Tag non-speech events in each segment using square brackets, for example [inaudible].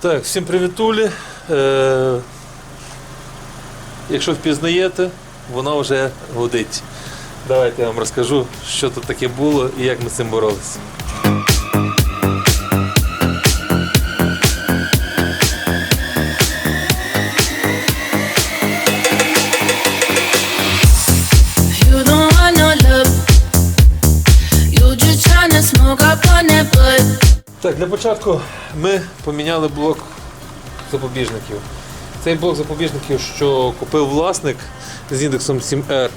Так, всім привітулі. Е, якщо впізнаєте, вона вже гудить. Давайте я вам розкажу, що тут таке було і як ми з цим боролися. Так, для початку ми поміняли блок запобіжників. Цей блок запобіжників, що купив власник з індексом 7R,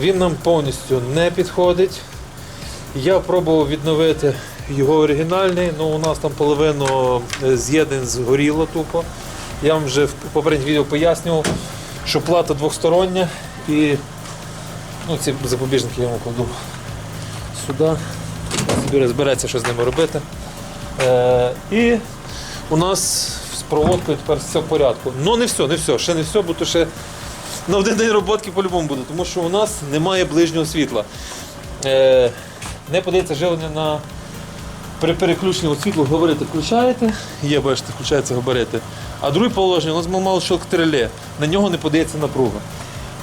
він нам повністю не підходить. Я пробував відновити його оригінальний, але у нас там половину з'єднань згоріло тупо. Я вам вже в попередніх відео пояснював, що плата двостороння і ну, ці запобіжники я вам кладу сюди. Собі розбереться, що з ними робити. Е, і у нас з проводкою тепер все в порядку. Ну не все, не все, ще не все, бо то ще на один день роботки по-любому буде, тому що у нас немає ближнього світла. Е, не подається живлення на при переключенні от світло включаєте, є, бачите, включаються габарити. А друге положення, у нас мало що реле, на нього не подається напруга.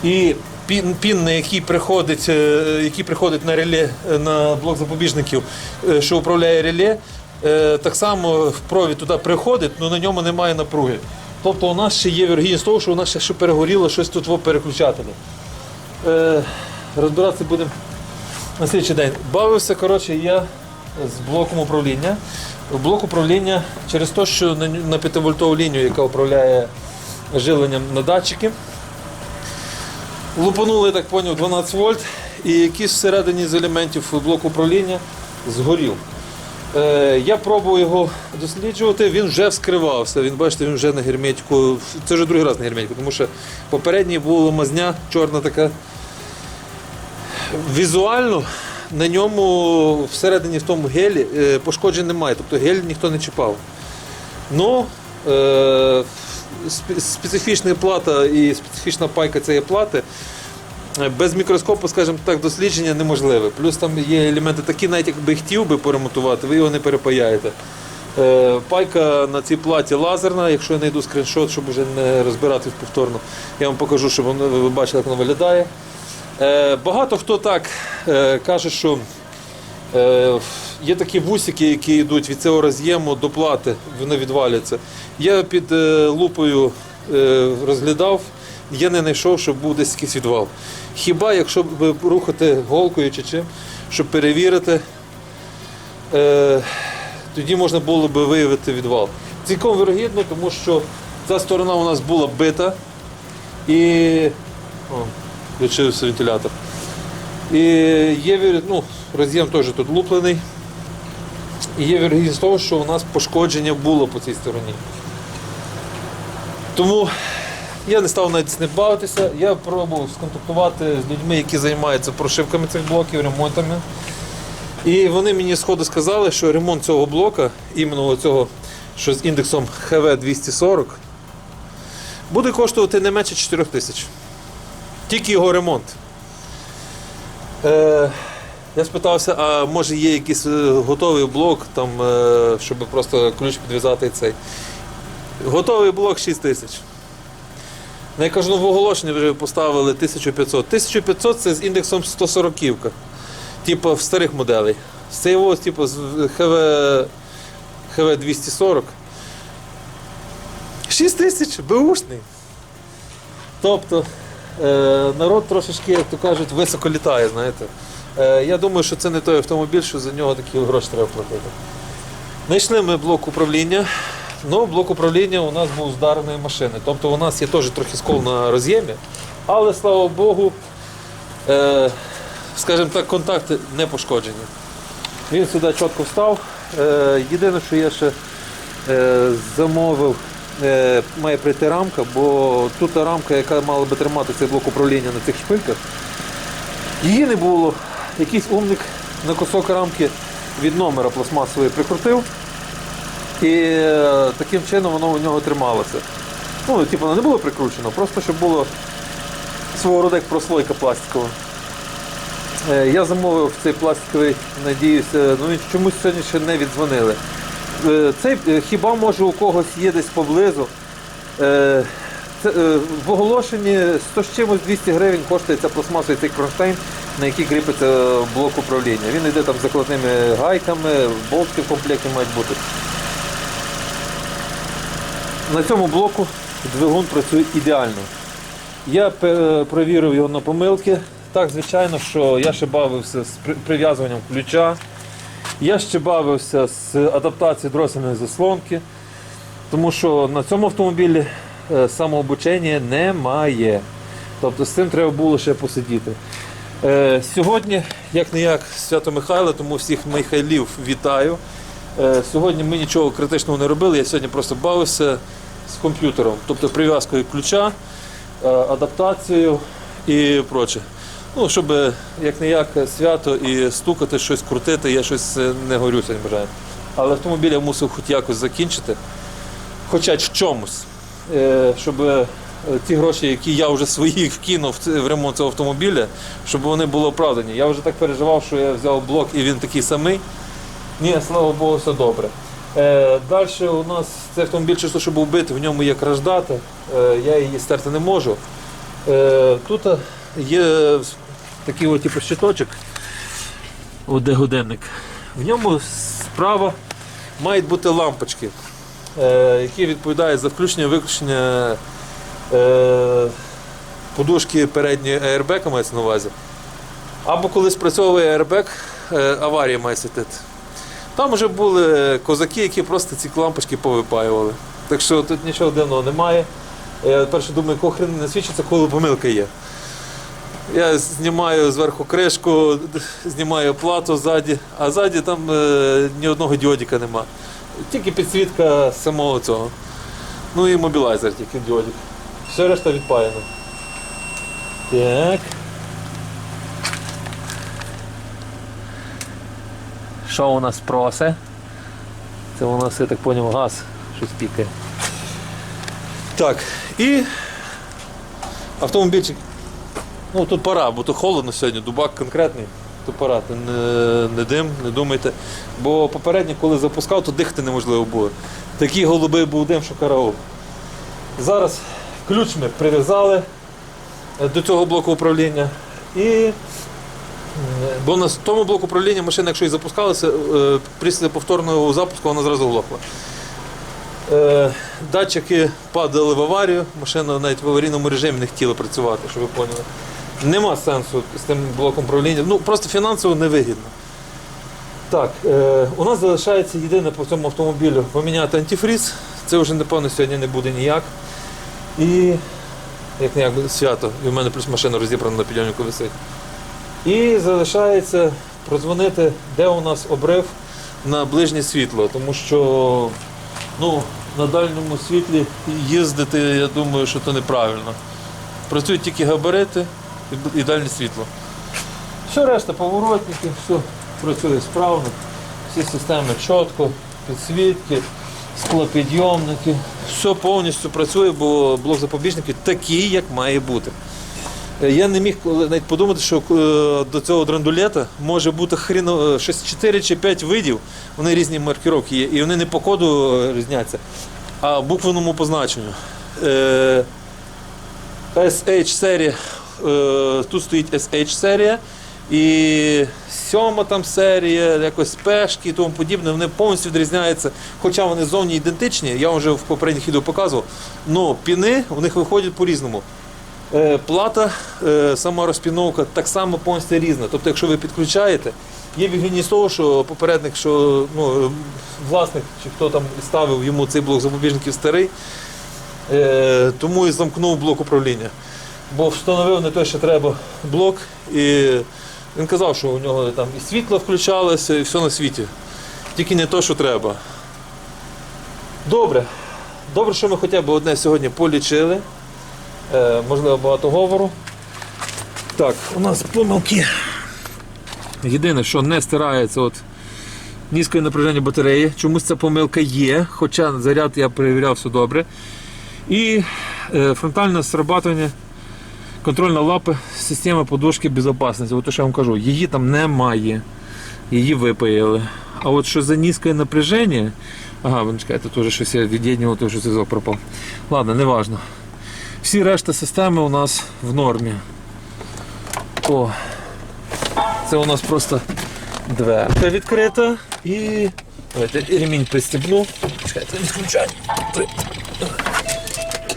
І пін, пін який приходить, е, який приходить на реле, на блок запобіжників, що управляє реле, так само в провід туди приходить, але на ньому немає напруги. Тобто у нас ще є вірогідність того, що у нас ще перегоріло щось тут в переключателі. Е, розбиратися будемо на слідчий день. Бавився коротше, я з блоком управління. Блок управління через те, що на, 5-вольтову лінію, яка управляє живленням на датчики, лупанули, так поняв, 12 вольт, і якийсь всередині з елементів блоку управління згорів. Е, я пробував його досліджувати, він вже вскривався. Він, бачите, він вже на герметику. Це вже другий раз на герметику, тому що попередній була мазня, чорна така. Візуально на ньому всередині в тому гелі е, пошкоджень немає, тобто гель ніхто не чіпав. Ну, е, спе- специфічна плата і специфічна пайка цієї плати без мікроскопу, скажімо так, дослідження неможливе. Плюс там є елементи такі, навіть якби хотів би поремонтувати, ви його не перепаяєте. Е, Пайка на цій платі лазерна, якщо я знайду скріншот, щоб вже не розбиратись повторно, я вам покажу, щоб ви бачили, як воно виглядає. Е, Багато хто так е, каже, що є такі вусики, які йдуть від цього роз'єму до плати, вони відваляться. Я під лупою розглядав, я не знайшов, щоб був десь якийсь відвал. Хіба якщо б рухати голкою чи чим, щоб перевірити, е, тоді можна було б виявити відвал. Цілком вирогідно, тому що ця сторона у нас була бита і. О, включився вентилятор. І є ну, роз'єм теж тут луплений. І є вірогідність того, що у нас пошкодження було по цій стороні. Тому я не став навіть з ним бавитися. Я пробував сконтактувати з людьми, які займаються прошивками цих блоків, ремонтами. І вони мені сходу сказали, що ремонт цього блока, іменно цього, що з індексом HV240, буде коштувати не менше 4 тисяч. Тільки його ремонт. Е, я спитався, а може є якийсь е, готовий блок, там, е, щоб просто ключ підв'язати цей. Готовий блок 6 тисяч. Ну, я кажу, ну в оголошенні вже поставили 1500. 1500 це з індексом 140. Типу в старих моделей. З ось, типу, з ХВ, ХВ 240. 6 тисяч беушний. Тобто е, народ трошечки, як то кажуть, високо літає, знаєте. Е, я думаю, що це не той автомобіль, що за нього такі гроші треба платити. Знайшли ми блок управління. Ну, блок управління у нас був з дарної машини. Тобто у нас є теж трохи скол на роз'ємі, але слава Богу, е, скажімо так, контакти не пошкоджені. Він сюди чітко встав. Е, єдине, що я ще е, замовив, е, має прийти рамка, бо тут та рамка, яка мала би тримати цей блок управління на цих шпильках, її не було. Якийсь умник на кусок рамки від номера пластмасової прикрутив. І е, таким чином воно у нього трималося. Ну, типу, воно не було прикручено, просто щоб було свого роду як прослойка пластикова. Е, Я замовив цей пластиковий, надіюся, ну чомусь сьогодні ще не віддзвонили. Е, Цей хіба може у когось є десь поблизу. Це, в оголошенні 100 з чимось 200 гривень коштує ця пластмасовий цей кронштейн, на який кріпиться блок управління. Він йде там закладними гайками, болтки в комплекті мають бути. На цьому блоку двигун працює ідеально. Я пе- провірив його на помилки. Так, звичайно, що я ще бавився з прив'язуванням ключа. Я ще бавився з адаптацією дросельної заслонки, тому що на цьому автомобілі е, самообучення немає. Тобто з цим треба було ще посидіти. Е, Сьогодні, як не як свято Михайло, тому всіх Михайлів вітаю. Е, Сьогодні ми нічого критичного не робили, я сьогодні просто бавився з комп'ютером, тобто прив'язкою ключа, е, адаптацією і проче. Ну, щоб як не як свято і стукати, щось крутити, я щось е, не горю сьогодні бажаю. Але автомобіль я мусив хоч якось закінчити, хоча в чомусь, щоб ті гроші, які я вже свої [laughs] вкинув в ремонт цього автомобіля, щоб вони були оправдані. Я вже так переживав, що я взяв блок і він такий самий. Ні, слава Богу, все добре. Е, Далі у нас цей автомобіль чисто, щоб був в ньому є краждата, е, я її стерти не можу. Е, Тут є такий от, типу, щиточок, де годинник. В ньому справа мають бути лампочки, е, які відповідають за включення виключення е, подушки передньої аербека мається на увазі. Або коли спрацьовує аербек, е, аварія має світити. Там вже були козаки, які просто ці лампочки повипаювали. Так що тут нічого дивного немає. Я перше думаю, кого хрен не свідчиться, коли помилка є. Я знімаю зверху кришку, знімаю плату ззаді, а ззаді там е, ні одного діодіка нема. Тільки підсвітка самого цього. Ну і мобілайзер тільки діодік. Все решта відпаяно. Так. Що у нас просе? Це у нас, я так зрозумів, газ щось пікає. Так, і автомобільчик. Ну тут пора, бо то холодно сьогодні, дубак конкретний, то пора. Не, не дим, не думайте. Бо попередньо, коли запускав, то дихати неможливо було. Такий голубий був дим, що караул. Зараз ключ ми прив'язали до цього блоку управління. І Бо на тому блоку управління машина, якщо і запускалася, е, після повторного запуску вона зразу глохла. Е, Датчики падали в аварію, машина навіть в аварійному режимі не хотіла працювати, щоб ви поняли. Нема сенсу з тим блоком управління. Ну просто фінансово невигідно. Так, е, у нас залишається єдине по цьому автомобілю поміняти антифріз. Це вже напевно сьогодні не буде ніяк. І як не як буде свято, і в мене плюс машина розібрана на підйомнику висить. І залишається прозвонити, де у нас обрив на ближнє світло, тому що ну, на дальньому світлі їздити, я думаю, що це неправильно. Працюють тільки габарити і дальнє світло. Все решта, поворотники, все працює справно, всі системи чітко, підсвітки, склопідйомники. Все повністю працює, бо блок запобіжників такий, як має бути. Е, Я не міг навіть подумати, що е, до цього драндулета може бути хріно, е, щось 4 чи 5 видів, вони різні маркіровки є, і вони не по коду е, різняться, а буквеному позначенню. Е, SH серія, е, тут стоїть SH серія, і сьома там серія, якось пешки і тому подібне, вони повністю відрізняються, хоча вони зовні ідентичні, я вже в попередніх відео показував, але піни у них виходять по-різному. Е, Плата, е, сама розпіновка так само повністю різна. Тобто, якщо ви підключаєте, є відмінність того, що попередник, що ну, власник чи хто там ставив йому цей блок запобіжників старий, е, тому і замкнув блок управління. Бо встановив не те, що треба блок, і він казав, що у нього там і світло включалося, і все на світі. Тільки не те, що треба. Добре. Добре, що ми хоча б одне сьогодні полічили. Е, можливо, багато говору. Так, у нас помилки. Єдине, що не стирається от низьке напряження батареї. Чомусь ця помилка є, хоча заряд я перевіряв все добре. І е, фронтальне срабатування, контрольна лапи, система подушки безпечності. От що я вам кажу, її там немає. Її випаяли. А от що за низьке напряження, Ага, ви чекайте, вже щось я від'єднував, то що зв'язок пропав. Ладно, не важно. Всі решта системи у нас в нормі. О, це у нас просто дверка відкрита і. Давайте ремінь пристебну. Чекайте, відключаю. Три.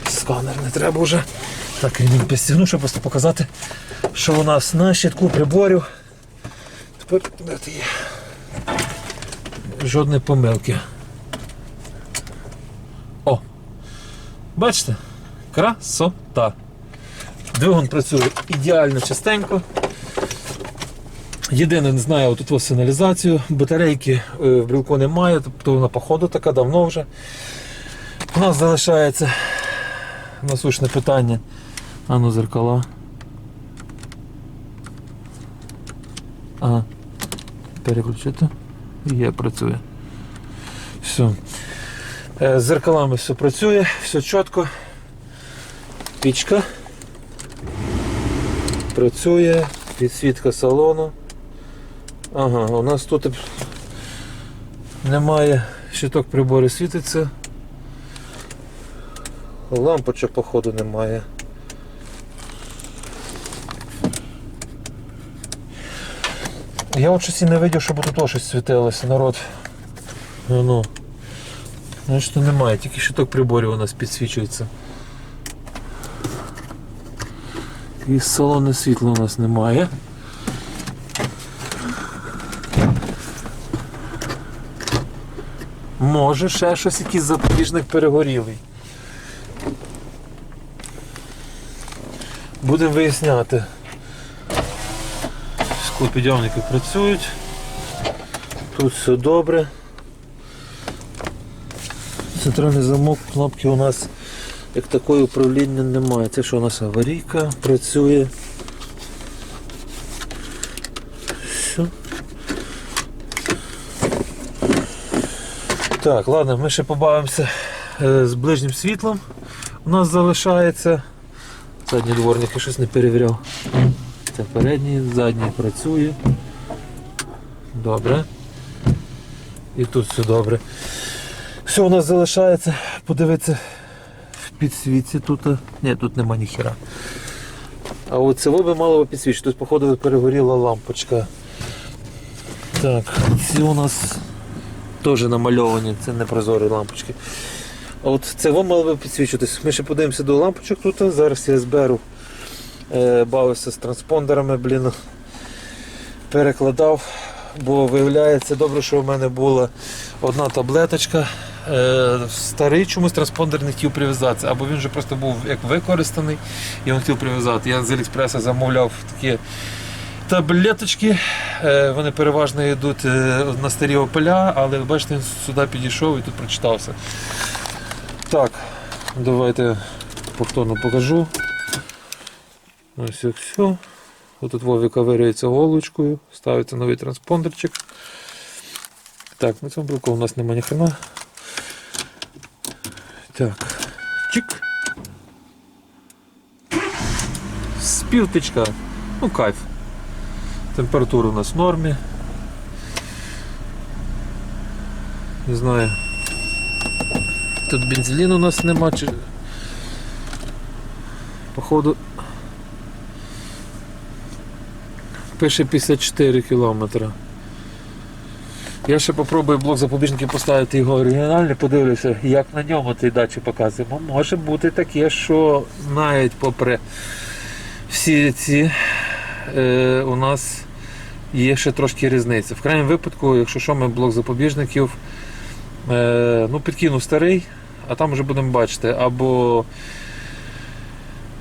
Сканер не треба вже. Так, ремінь пристебну, щоб просто показати, що у нас на щитку приборів. Тепер де ти є? Жодної помилки. О! Бачите? Красота. Двигун працює ідеально частенько. Єдине, не знаю, тут ось сигналізацію. Батарейки е, в брілку немає, тобто вона по ходу така давно вже. У нас залишається насущне питання. Ану, зеркала. Ага. Переключити. Є, працює. Все. З зеркалами все працює, все чітко. Пічка. Працює, підсвітка салону. Ага, у нас тут немає щиток прибору світиться. Лампочок, походу, немає. Я от щось і не видів, щоб тут щось світилося, народ. Ну, ну. Значить, немає, тільки щиток приборів у нас підсвічується. І салонне світло у нас немає. Може ще щось якийсь запобіжник перегорілий. Будемо виясняти. Склопідйомники працюють. Тут все добре. Центральний замок, кнопки у нас як такої управління немає. Це що у нас аварійка працює. Все. Так, ладно, ми ще побавимося е, з ближнім світлом. У нас залишається. Задній дворник я щось не перевіряв. Це передній, задній працює. Добре. І тут все добре. Все у нас залишається, подивитися підсвітці тут. Ні, тут нема ніхера. А от це би мало підсвічити. Тут, походу, перегоріла лампочка. Так, ці у нас теж намальовані, це не прозорі лампочки. А от це вам мало би підсвічуватись. Ми ще подивимося до лампочок тут. Зараз я зберу, е, бавився з транспондерами, блін. Перекладав, бо виявляється добре, що в мене була одна таблеточка. Е, старий чомусь транспондер не хотів прив'язатися, або він вже просто був як використаний і він хотів прив'язати. Я з Аліекспреса замовляв такі таблеточки. Е, Вони переважно йдуть е, на старі опеля, але бачите, він сюди підійшов і тут прочитався. Так, давайте повторно покажу. Ось як все. Тут Вові вирюється голочкою, ставиться новий транспондерчик. Так, на цьому блоку у нас немає ніхрена. Так, чик. Співтичка. Ну, кайф. Температура у нас в нормі. Не знаю. Тут бензину у нас нема. Чи... Походу. Пише 54 кілометри. Я ще попробую блок запобіжників поставити його оригінальний, подивлюся, як на ньому цей датчик показує. М- Може бути таке, що навіть попри всі ці е, у нас є ще трошки різниця. В крайньому випадку, якщо що, ми блок запобіжників е, ну, підкину старий, а там вже будемо бачити, або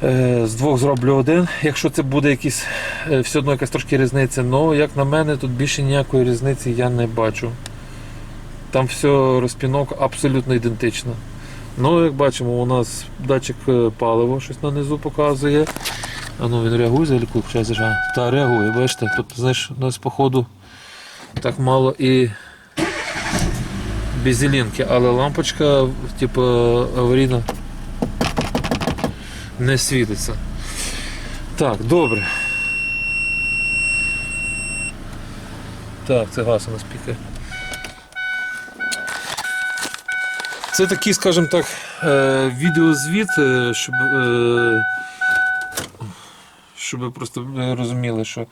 з двох зроблю один, якщо це буде якісь, е, все одно якась трошки різниця. Ну, як на мене, тут більше ніякої різниці я не бачу. Там все розпінок абсолютно ідентично. Ну, як бачимо, у нас датчик е, палива щось на низу показує. А ну він реагує за ліку. Та реагує, бачите, тобто, знаєш, у нас походу так мало і беззелінки, але лампочка, типу, аварійна не світиться. Так, добре. Так, це газ у нас пікає. Це такий, скажімо так, е, відеозвіт, е, щоб, е, щоб ви просто розуміли, що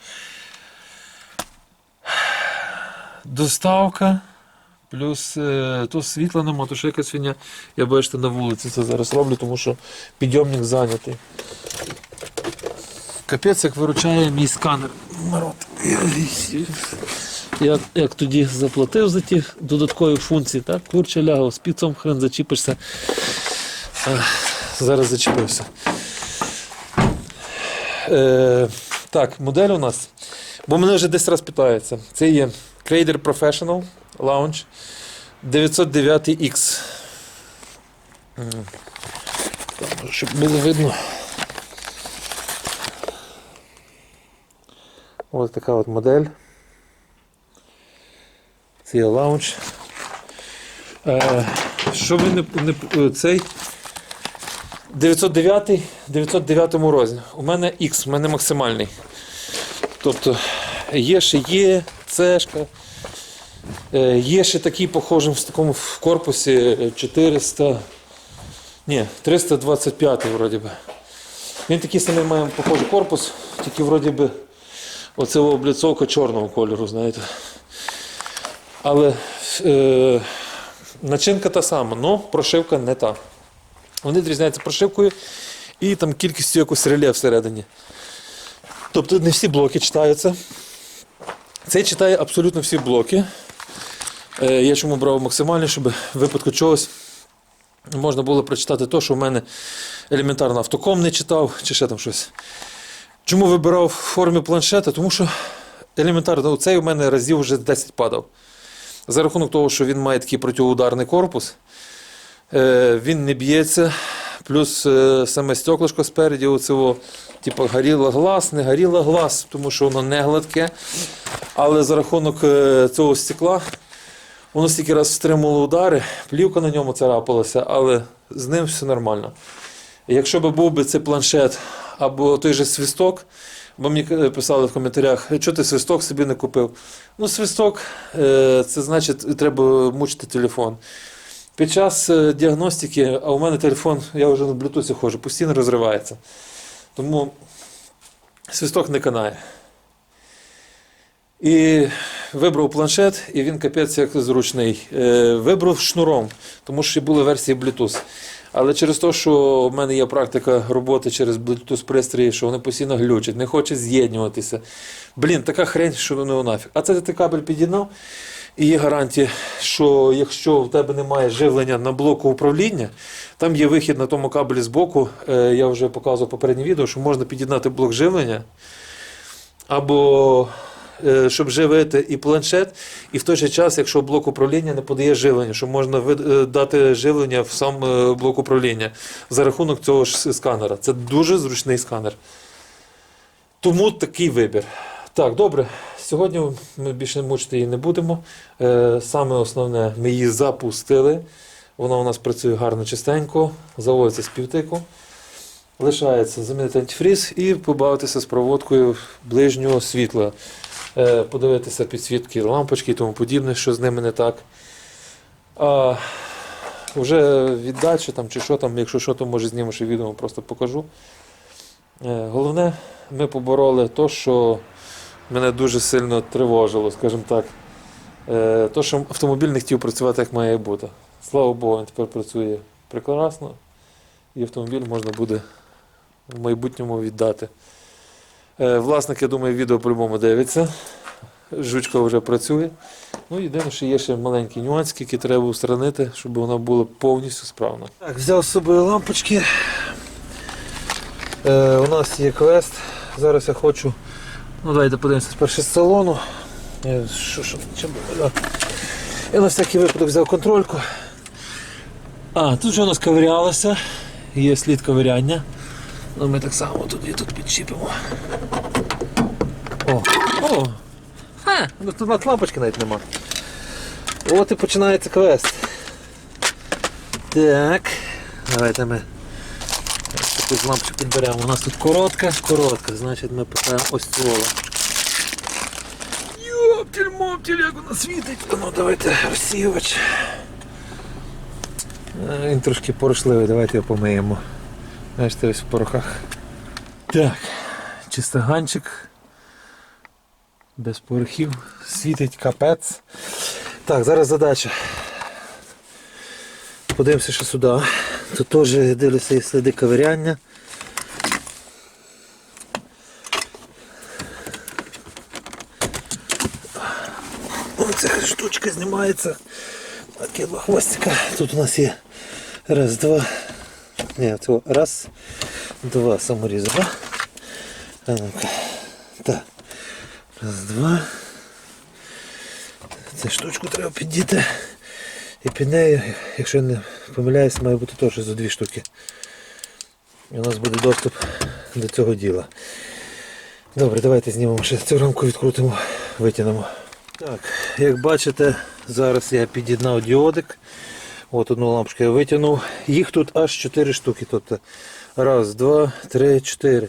доставка. Плюс е, то світла нема, то ще якась фігня. Я бачите на вулиці це зараз роблю, тому що підйомник зайнятий. Капець, як виручає мій сканер. Народ. Я як тоді заплатив за ті додаткові функції, так? Курча лягав, з піцом хрен зачіпишся. А, зараз зачепився. Е, так, модель у нас. Бо мене вже десь раз питаються. Це є Crader Professional Lounge 909X. М. Щоб було видно. Ось така от модель. Це є лаунж. Е, що ви не, не цей 909 909 розмір. У мене X, у мене максимальний. Тобто є ще є, цешка. Е, є ще такий похожий в такому в корпусі е, 400. Ні, 325 вроді би. Він такий самий має похожий корпус, тільки вроді би оце обліцовка чорного кольору, знаєте. Але е, начинка та сама, але прошивка не та. Вони відрізняються прошивкою і там кількістю якось реле всередині. Тобто не всі блоки читаються. Цей читає абсолютно всі блоки. Е, я чому брав максимальний, щоб в випадку чогось можна було прочитати те, що в мене елементарно автоком не читав, чи ще там щось. Чому вибирав в формі планшета? Тому що елементарно цей у мене разів вже 10 падав. За рахунок того, що він має такий протиударний корпус, е, він не б'ється, плюс е, саме стеклишко спереді, оцього, типу, горіло глаз, не горіло глаз, тому що воно не гладке. Але за рахунок цього стекла воно стільки раз стримувало удари, плівка на ньому царапалася, але з ним все нормально. Якщо б був би цей планшет або той же свисток, бо мені писали в коментарях, що ти свисток собі не купив. Ну, свисток е, це значить, треба мучити телефон. Під час е, діагностики, а у мене телефон, я вже на Bluetooth ходжу, постійно розривається. Тому свисток не канає. І вибрав планшет, і він капець як зручний. Е, Вибрав шнуром, тому що були версії Bluetooth. Але через те, що в мене є практика роботи через Bluetooth пристрої, що вони постійно глючать, не хочуть з'єднуватися. Блін, така хрень, що ну нафіг. А це ти кабель під'єднав, і є гарантія, що якщо в тебе немає живлення на блоку управління, там є вихід на тому кабелі з боку. Е, Я вже показував попереднє відео, що можна під'єднати блок живлення. Або щоб живити і планшет, і в той же час, якщо блок управління не подає живлення, що можна е, дати живлення в сам е, блок управління за рахунок цього ж сканера. Це дуже зручний сканер. Тому такий вибір. Так, добре. Сьогодні ми більше мучити її не будемо. Е, Саме основне, ми її запустили. Вона у нас працює гарно чистенько, заводиться з півтику. Лишається замінити антифріз і побавитися з проводкою ближнього світла. Е, Подивитися підсвітки лампочки і тому подібне, що з ними не так. А вже віддача там чи що там, якщо що, то може зніму ще відео, просто покажу. Е, Головне, ми побороли те, що мене дуже сильно тривожило, скажімо так. Е, То, що автомобіль не хотів працювати як має бути. Слава Богу, він тепер працює прекрасно, і автомобіль можна буде в майбутньому віддати. Е, Власник, я думаю, відео по-любому дивиться. Жучка вже працює. Ну, єдине, що є ще маленький нюанс, який треба устранити, щоб вона була повністю справна. Так, взяв з собою лампочки. Е, у нас є квест. Зараз я хочу. Ну, давайте подивимося спершу з салону. Е, Що, що, чим було? Я на всякий випадок взяв контрольку. А, тут вже у нас ковирялося. Є слід ковиряння. Ну, ми так само тут і тут підчіпимо. О! О! Ха! Ну тут навіть лампочки навіть нема. От і починається квест. Так. Давайте ми таку лампочку підберемо. У нас тут коротка, коротка, значить ми питаємо ось цю лампочку. Йоптіль, моптіль, як вона світить. Ну давайте розсіювач. Е, Він трошки порошливий, давайте його помиємо. Бачите, ось в порохах. Так, чистоганчик. Без порохів. Світить капець. Так, зараз задача. Подивимося ще сюди. Тут теж дивлюся є сліди ковиряння. Оця штучка знімається. Такі два хвостика. Тут у нас є раз, два. Ні, цього раз, два саморіза. А ну-ка. Так. Раз, два. Цю штучку треба піддіти. І під нею, якщо я не помиляюсь, має бути теж за дві штуки. І у нас буде доступ до цього діла. Добре, давайте знімемо ще цю рамку, відкрутимо, витягнемо. Так, як бачите, зараз я під'єднав діодик. От одну лампочку я витягнув. Їх тут аж 4 штуки. Тобто раз, два, три, чотири.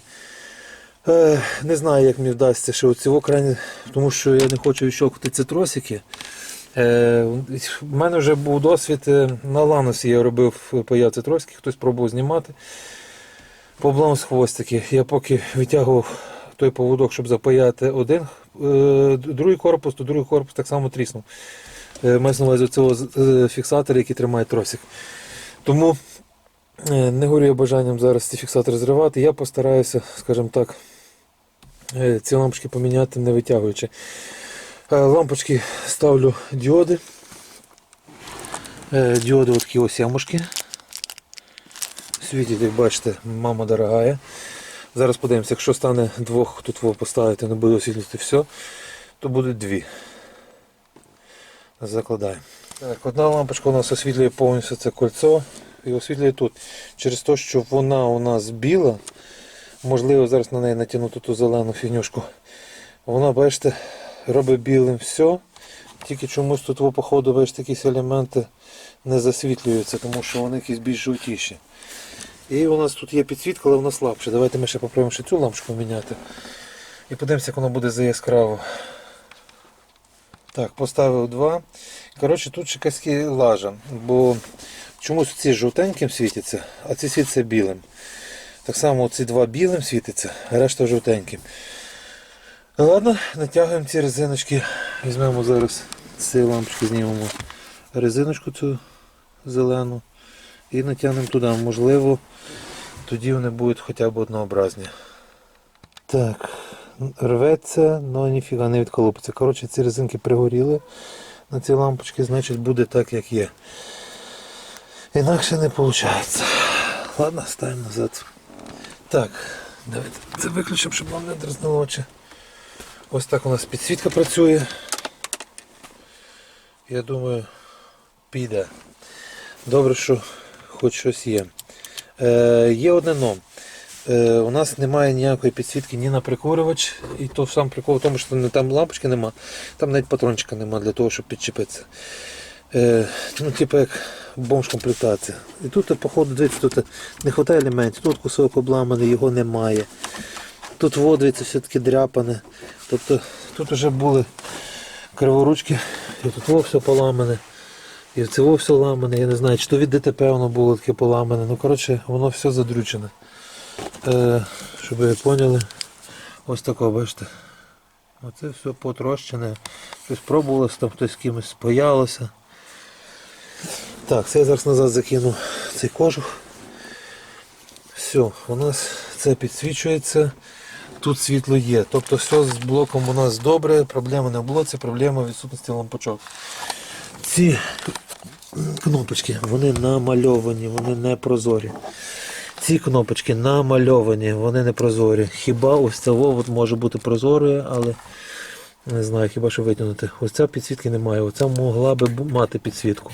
Е, не знаю, як мені вдасться ще оцього крайні, тому що я не хочу відщолкати ці тросики. Е, в мене вже був досвід е, на ланосі, я робив появці тросики, хтось пробував знімати. Проблем з хвостики. Я поки витягував той поводок, щоб запаяти один, е, другий корпус, то другий корпус так само тріснув. Е, Мається на увазі цього фіксатора, який тримає тросик. Тому е, не горю бажанням зараз ці фіксатори зривати. Я постараюся, скажімо так, е, ці лампочки поміняти не витягуючи. Лампочки ставлю діоди. Діоди такі ось ямушки. Світить, як бачите, мама дорогая. Зараз подивимося, якщо стане двох тут поставити, не буде освітлювати все, то будуть дві. Закладаємо. Так, одна лампочка у нас освітлює повністю це кольцо і освітлює тут. Через те, що вона у нас біла, можливо зараз на неї натягнути ту зелену фігнюшку. Вона, бачите, робить білим все. Тільки чомусь тут по походу бачите, якісь елементи не засвітлюються, тому що вони якісь більш жовтіші. І у нас тут є підсвітка, але вона слабша. Давайте ми ще попробуємо ще цю лампочку міняти. І подивимося, як воно буде за яскраво. Так, поставив два. Коротше, тут ще лажа, бо чомусь ці жовтеньким світяться, а ці світяться білим. Так само ці два білим світяться, а решта жовтеньким. Ладно, натягуємо ці резиночки. Візьмемо зараз цієї лампочки, знімемо резиночку цю зелену і натягнемо туди. Можливо, тоді вони будуть хоча б однообразні. Так, рветься, але ніфіга не відколупиться. Коротше, ці резинки пригоріли на ці лампочки, значить буде так, як є. Інакше не виходить. Ладно, ставимо назад. Так, давайте це виключимо, щоб вам не дразнуло очі. Ось так у нас підсвітка працює. Я думаю, піде. Добре, що хоч щось є. Е, є одне но. Е, у нас немає ніякої підсвітки ні на прикурювач, і то сам прикол в тому, що там лампочки нема, там навіть патрончика нема для того, щоб підчепитися. Е, ну, типу як бомж-комплектація. І тут, походу, дивіться, тут не вистачає елементів, тут кусок обламаний, його немає. Тут вот, дивіться, все-таки дряпане. Тобто тут вже були криворучки, і тут все поламане. І це все ламане, я не знаю, чи то від ДТП воно було таке поламане. Ну, коротше, воно все задрючене. Е, щоб ви поняли, ось таке, бачите. Оце все потрощене. Щось пробувалося, там хтось з кимось спаялося. Так, це я зараз назад закину цей кожух. Все, у нас це підсвічується. Тут світло є. Тобто все з блоком у нас добре, проблеми не було, це проблема відсутності лампочок. Ці кнопочки, вони намальовані, вони не прозорі. Ці кнопочки намальовані, вони не прозорі. Хіба ось от може бути прозорою, але не знаю, хіба що витягнути. Ось ця підсвітки немає. Оця могла би мати підсвітку.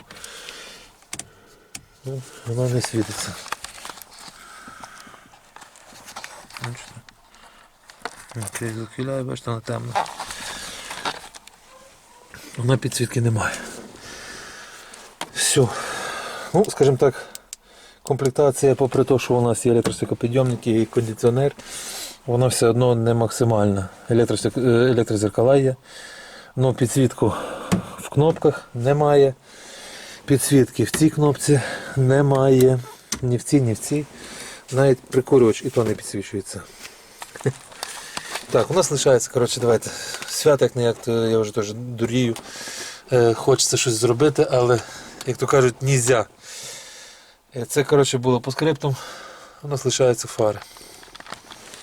Ну, Вона не світиться. Окей, закиляю, бачите, вона темна. Вона підсвітки немає. Все. Ну, скажімо так, комплектація, попри те, що у нас є електростекопідйомники і кондиціонер, вона все одно не максимальна. Електростек- е, Електрозеркала є, але підсвітку в кнопках немає. Підсвітки в цій кнопці немає. Ні в цій, ні в цій. Навіть прикурювач і то не підсвічується. [laughs] Так, у нас лишається, коротше, давайте. Свято як не як, то я вже теж дурію. Е, хочеться щось зробити, але, як то кажуть, нельзя. Е, Це, коротше, було по скриптам. У нас лишаються фари.